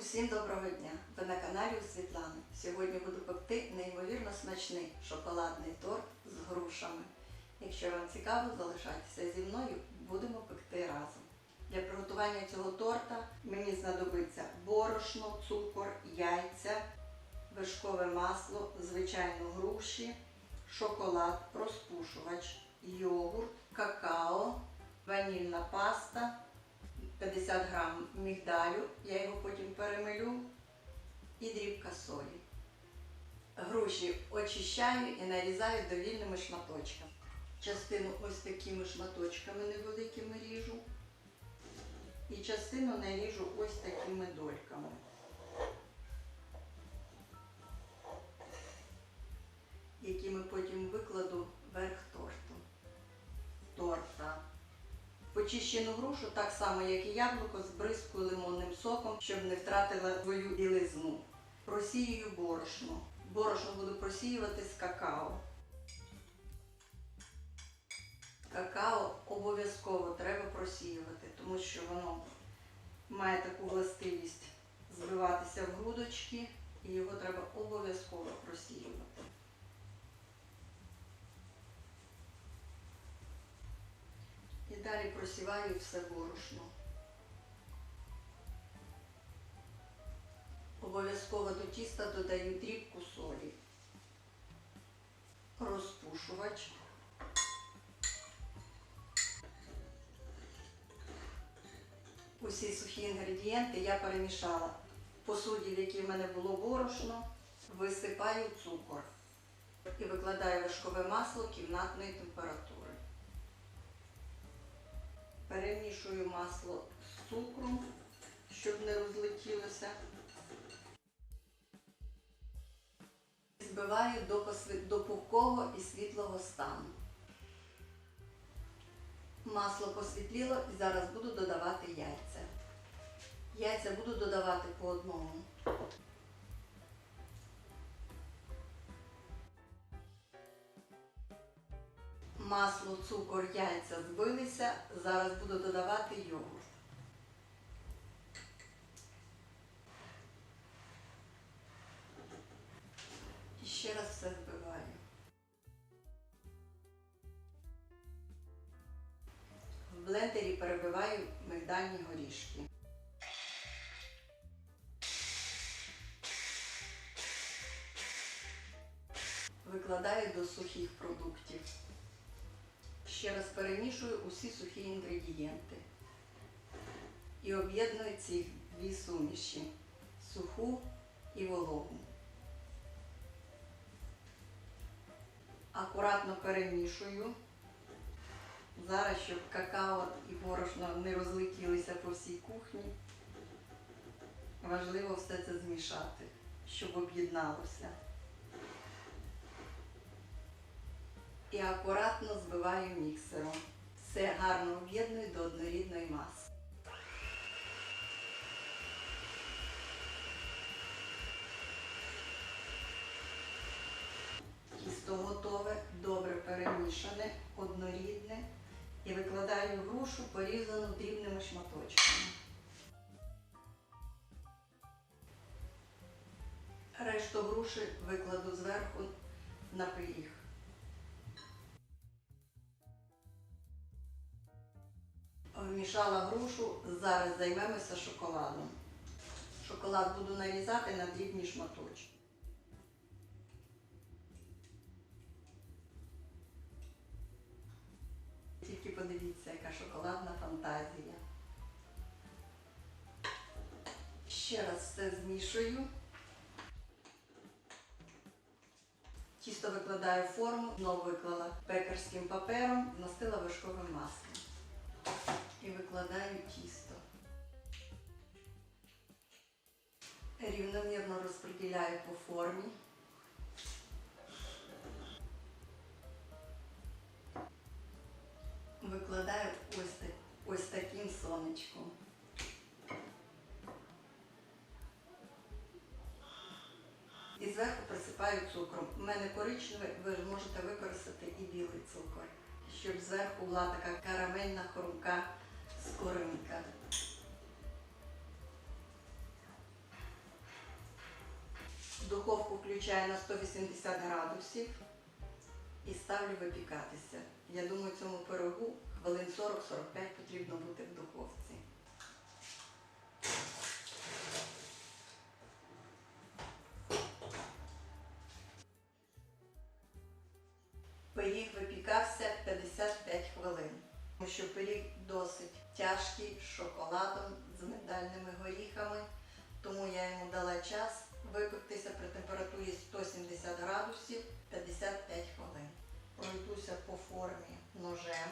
Усім доброго дня! Ви на каналі у Світлани. Сьогодні буду пекти неймовірно смачний шоколадний торт з грушами. Якщо вам цікаво, залишайтеся зі мною, будемо пекти разом. Для приготування цього торта мені знадобиться борошно, цукор, яйця, вершкове масло, звичайно груші, шоколад, розпушувач, йогурт, какао, ванільна паста, 50 грам мігдалю, я його потім перемилю, і дрібка солі. Груші очищаю і нарізаю довільними шматочками. Частину ось такими шматочками невеликими ріжу. І частину наріжу ось такими дольками. Почищену грушу, так само як і яблуко, збризкую лимонним соком, щоб не втратила свою білизну. Просіюю борошно. Борошно буду просіювати з какао. Какао обов'язково треба просіювати, тому що воно має таку властивість збиватися в грудочки, і його треба обов'язково просіювати. І далі просіваю все борошно. Обов'язково до тіста додаю дрібку солі, розпушувач. Усі сухі інгредієнти я перемішала. В посуді, в якій в мене було борошно, висипаю цукор і викладаю вершкове масло кімнатної температури. Перемішую масло з цукром, щоб не розлетілося. Збиваю до, пухкого і світлого стану. Масло посвітліло і зараз буду додавати яйця. Яйця буду додавати по одному. Масло, цукор, яйця збилися. Зараз буду додавати йогурт. І ще раз все збиваю. В блендері перебиваю мигдальні горішки. Викладаю до сухих продуктів. Ще раз перемішую усі сухі інгредієнти. І об'єдную ці дві суміші суху і вологу. Акуратно перемішую. Зараз, щоб какао і борошно не розлетілися по всій кухні, важливо все це змішати, щоб об'єдналося. І акуратно збиваю міксером. Все гарно об'єдную до однорідної маси. Тісто готове, добре перемішане, однорідне і викладаю грушу порізану дрібними шматочками. Решту груші викладу зверху на пиріг. Вмішала грушу, зараз займемося шоколадом. Шоколад буду нарізати на дрібні шматочки. Тільки подивіться, яка шоколадна фантазія. Ще раз все змішую. Тісто викладаю в форму, знову виклала пекарським папером, змастила вершковим маслом. І викладаю тісто. Рівномірно розподіляю по формі. Викладаю ось, ось таким сонечком. І зверху присипаю цукром. У мене коричневий, ви можете використати і білий цукор, щоб зверху була така карамельна хрумка скоринка. Духовку включаю на 180 градусів і ставлю випікатися. Я думаю, цьому пирогу хвилин 40-45 потрібно бути в духовці. Пиріг тяжкий з шоколадом, з мигдальними горіхами, тому я йому дала час випектися при температурі 170 градусів 55 хвилин. Пройдуся по формі ножем.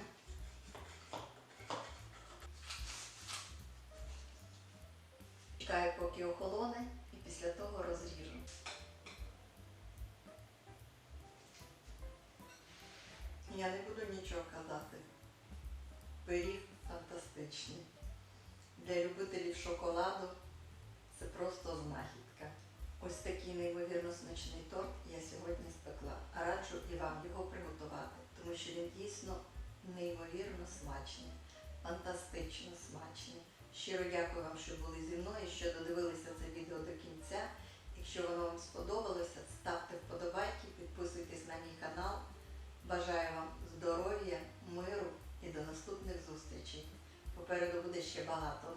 Чекаю, поки охолоне, і після того розріжу. Я не буду нічого казати. Пиріг фантастичний. Для любителів шоколаду це просто знахідка. Ось такий неймовірно смачний торт я сьогодні спекла. А раджу і вам його приготувати, тому що він дійсно неймовірно смачний, фантастично смачний. Щиро дякую вам, що були зі мною, що додивилися це відео до кінця. Якщо воно вам сподобалося, і до